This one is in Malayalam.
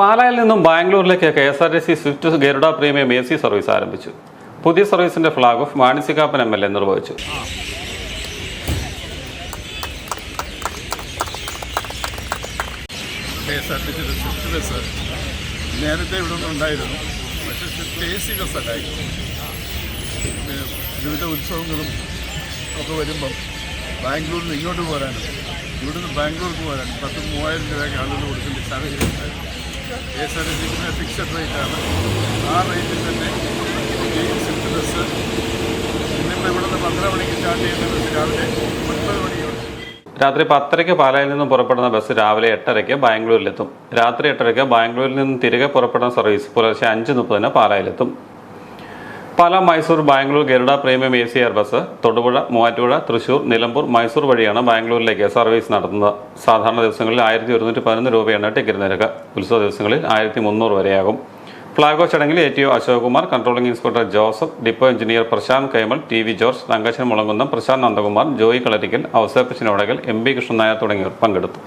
പാലായിൽ നിന്നും ബാംഗ്ലൂരിലേക്ക് K S R T C Swift Garuda premium A C service ആരംഭിച്ചു. പുതിയ സർവീസിന്റെ flag off Mani C Kappan M L A നിർവഹിച്ചു. നേരത്തെ ഇവിടെ ഉണ്ടായിരുന്നു. പക്ഷേ എ സി ബസ്സല്ലായി വിവിധ ഉത്സവങ്ങളും ഒക്കെ വരുമ്പം ബാംഗ്ലൂരിൽ ഇങ്ങോട്ട് പോരാനും ഇവിടുന്ന് ബാംഗ്ലൂർക്ക് പോരാനും പത്ത് മൂവായിരം രൂപയ്ക്ക് ആളുകൾ കൊടുക്കേണ്ട സാഹചര്യം ഉണ്ടായിരുന്നു. കെ എസ് ആർ ടി സിക്കുന്ന ഫിക്സഡ് റേറ്റാണ് ആ റേറ്റിൽ തന്നെ ഈ സ്വിഫ്റ്റ് ബസ് ഇന്നിപ്പോൾ ഇവിടുന്ന് പത്തര മണിക്ക് സ്റ്റാർട്ട് ചെയ്യുന്ന ബസ് രാവിലെ ഒൻപത് മണിയോട്. രാത്രി പത്തരയ്ക്ക് പാലായിൽ നിന്ന് പുറപ്പെടുന്ന ബസ് രാവിലെ എട്ടരയ്ക്ക് ബാംഗ്ലൂരിലെത്തും. രാത്രി എട്ടരയ്ക്ക് ബാംഗ്ലൂരിൽ നിന്ന് തിരികെ പുറപ്പെടുന്ന സർവീസ് പുലർച്ചെ അഞ്ച് മുപ്പതിന് പാലായിലെത്തും. Pala Mysore Bangalore Garuda premium A C air bus Thodupuzha Muvattupuzha Thrissur Nilambur Mysore വഴിയാണ് ബാംഗ്ലൂരിലേക്ക് സർവീസ് നടത്തുന്നത്. സാധാരണ ദിവസങ്ങളിൽ ആയിരത്തി ഒരുന്നൂറ്റി പതിനൊന്ന് രൂപയാണ് ടിക്കറ്റ് നിരക്ക്. ഉത്സവ ദിവസങ്ങളിൽ ആയിരത്തി മുന്നൂറ് വരെയാകും. ഫ്ളാഗ് ഓഫ് ചടങ്ങിൽ A T O Ashok Kumar controlling inspector Joseph depot engineer Prashanth Kaimal T V George Rangasan Mulankunnam Prashanth Nandakumar Joy Kalarikkal Ouseppachan M B Krishnan Nair തുടങ്ങിയവർ പങ്കെടുത്തു.